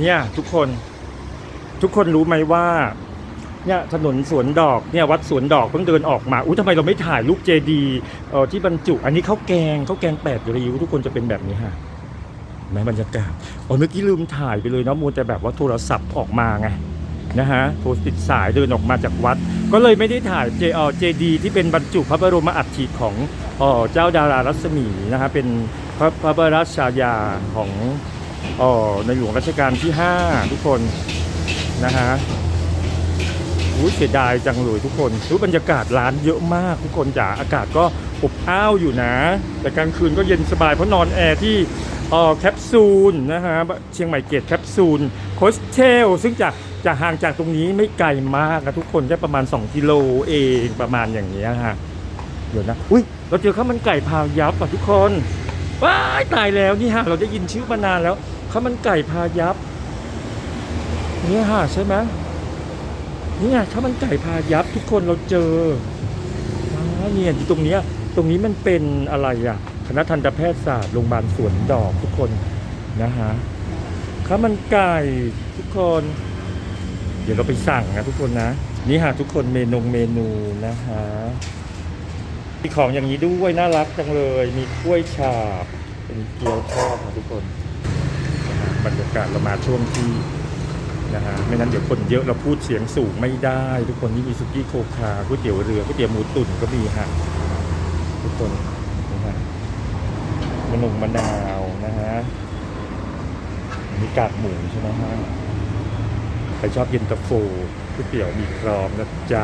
เนี่ยทุกคนทุกคนรู้ไหมว่าเนี่ยถนนสวนดอกเนี่ยวัดสวนดอกเพิ่งเดินออกมาอุ้ยทำไมเราไม่ถ่ายรูปเจดีเอ่อที่บรรจุ อันนี้ข้าวแกงข้าวแกงแปดริ้วทุกคนจะเป็นแบบนี้ฮะเห็นบรรยากาศอ๋อเมื่อกี้ลืมถ่ายไปเลยเนาะมูแต่แบบว่าโทรศัพท์ออกมาไงนะฮะโทรติดสายเดินออกมาจากวัด ก็เลยไม่ได้ถ่ายเจเออเจดีที่เป็นบรรจุพระบรมอัฐิของเออเจ้าดารารัศมีนะฮะเป็นพระพระบรมราชายาของ ออในหลวงรัชกาลที่ 5 ทุกคนนะฮะอุ้ยเสียดายจังเลยทุกคนรู้บรรยากาศร้านเยอะมากทุกคนจ๋าอากาศก็อบอ้าวอยู่นะ แต่กลางคืนก็เย็นสบายเพราะนอนแอร์ที่เอ่อแคปซูลนะฮะเชียงใหม่เกตแคปซูลโคสเทลซึ่งจากจากห่างจากตรงนี้ไม่ไกลมากนะทุกคนแค่ประมาณ 2 กิโลเองประมาณอย่างนี้ฮะเดี๋ยวนะอุ้ยเราเจอข้าวมันไก่พายับอะทุกคนว้ายตายแล้วนี่ฮะเราได้ยินชื่อมานานแล้ว ข้าวมันไก่พายับเนี่ยฮะใช่ไหมเนี่ไงข้าวมันไก่พายับทุกคนเราเจอเนี่ยอยู่ตรงเนี้ยตรงนี้มันเป็นอะไรอะคณะทันตแพทยศาสตร์โรงพยาบาลสวนดอกทุกคนนะฮะข้าวมันไก่ทุกคน เดี๋ยวเราไปสั่งนะทุกคนนะนี่ฮะทุกคนเมนูเมนูนะฮะมีของอย่างนี้ด้วยน่ารักจังเลย มีกล้วยฉาบ เป็นเกี๊ยวทอดนะทุกคนากาศเรามาช่วงที่นะฮะไม่นั้นเดี๋ยวคนเยอะเราพูดเสียงสูงไม่ได้ ทุกคนนี่มีสุกี้โคคาก๋วยเตี๋ยวเรือก๋วยเตี๋ยวหมูตุ๋นก็มีฮะทุกคนนะฮะมะนงมะนาวนะฮะมีกากหมูใช่ไหมฮะใครชอบเย็นตาโฟก๋วยเตี๋ยวมีพร้อมนะจ๊ะ